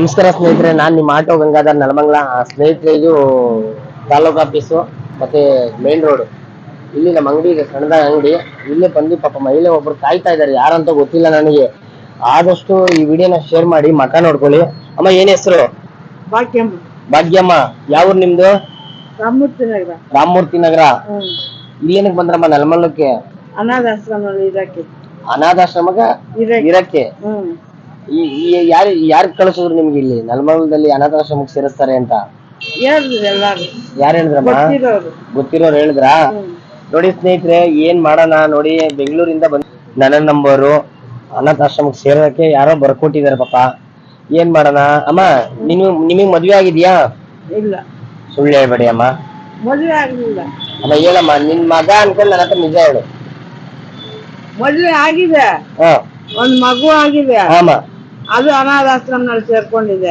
ನಮಸ್ಕಾರ ಸ್ನೇಹಿತರೆ ನಾನು ನಿಮ್ಮ ಆಟೋ ಗಂಗಾಧರ್ ನಲಮಂಗ್ಲ. ಆ, ಸ್ನೇಹಿತರೆ ಇದು ತಾಲೂಕು ಆಫೀಸು ಮತ್ತೆ ಮೇನ್ ರೋಡ್ ಇಲ್ಲಿ ನಮ್ಮ ಅಂಗಡಿ ಇದೆ ಸಣ್ಣದಾಗಿ ಅಂಗಡಿ. ಇಲ್ಲೇ ಬಂದು ಪಾಪ ಮಹಿಳೆ ಒಬ್ರು ಕಾಯ್ತಾ ಇದ್ದಾರೆ ಯಾರಂತ ಗೊತ್ತಿಲ್ಲ ನನಗೆ. ಆದಷ್ಟು ಈ ವಿಡಿಯೋನ ಶೇರ್ ಮಾಡಿ ಮಠ ನೋಡ್ಕೊಳ್ಳಿ. ಅಮ್ಮ ಏನ್ ಹೆಸರು? ಭಾಗ್ಯಮ್ಮ. ಭಾಗ್ಯಮ್ಮ ಯಾವ ಊರ್ ನಿಮ್ದು? ರಾಮೂರ್ತಿ ನಗರ. ರಾಮಮೂರ್ತಿ ನಗರ. ಇಲ್ಲೇನಕ್ ಬಂದ್ರಮ್ಮ ನಲಮಲ್ಲಕ್ಕೆ ಅನಾಥಾಶ್ರಮ ಇರಕ್ಕೆ. ಅನಾಥಾಶ್ರಮಕ್ಕೆ? ಇರಕ್ಕೆ. ಯಾರು ಯಾರು ಕಳಿಸಿದ್ರು ನಿಮ್ಗೆ ಇಲ್ಲಿ? ನಲ್ಮಲದಲ್ಲಿ ಅನಾಥಾಶ್ರಮಕ್ಕೆ ಸೇರಿಸ್ತಾರೆ ಅಂತ. ಹೇಳ್ರಿ ಎಲ್ಲಾರು. ಯಾರು ಹೇಳಿದ್ರಮ್ಮ? ಗೊತ್ತಿರೋರು. ಗೊತ್ತಿರೋರು ಹೇಳಿದ್ರಾ? ನೋಡಿ ಸ್ನೇಹಿತರೆ ಏನ್ ಮಾಡೋಣ? ನೋಡಿ ಬೆಂಗಳೂರಿಂದ ಬಂದ್ ನನ್ನ ನಂಬರು. ಅನಾಥಾಶ್ರಮಕ್ಕೆ ಸೇರೋದಕ್ಕೆ ಯಾರೋ ಬರ್ಕೊಟ್ಟಿದ್ದಾರೆ ಪಾಪ. ಏನ್ ಮಾಡೋಣ? ಅಮ್ಮ ನಿಮ್ ನಿಮಗ್ ಮದ್ವೆ ಆಗಿದ್ಯಾ? ಇಲ್ಲ. ಸುಳ್ಳು ಹೇಳ್ಬೇಡಿ ಅಮ್ಮ. ಮದುವೆ ಆಗಲಿಲ್ಲ. ಅಮ್ಮ ಹೇಳಮ್ಮ ನಿನ್ ಮಗ ಅನ್ಕೊಂಡು ನನ್ನ ಹತ್ರ ನಿಜ ಹೇಳು. ಮದುವೆ ಆಗಿದೆ. ಹಾ. ಒಂದ್ ಮಗು ಆಗಿದೆ. ಆಮ. ಅದು ಅನಾಥಾಶ್ರಮದಲ್ಲಿ ಸೇರ್ಕೊಂಡಿದೆ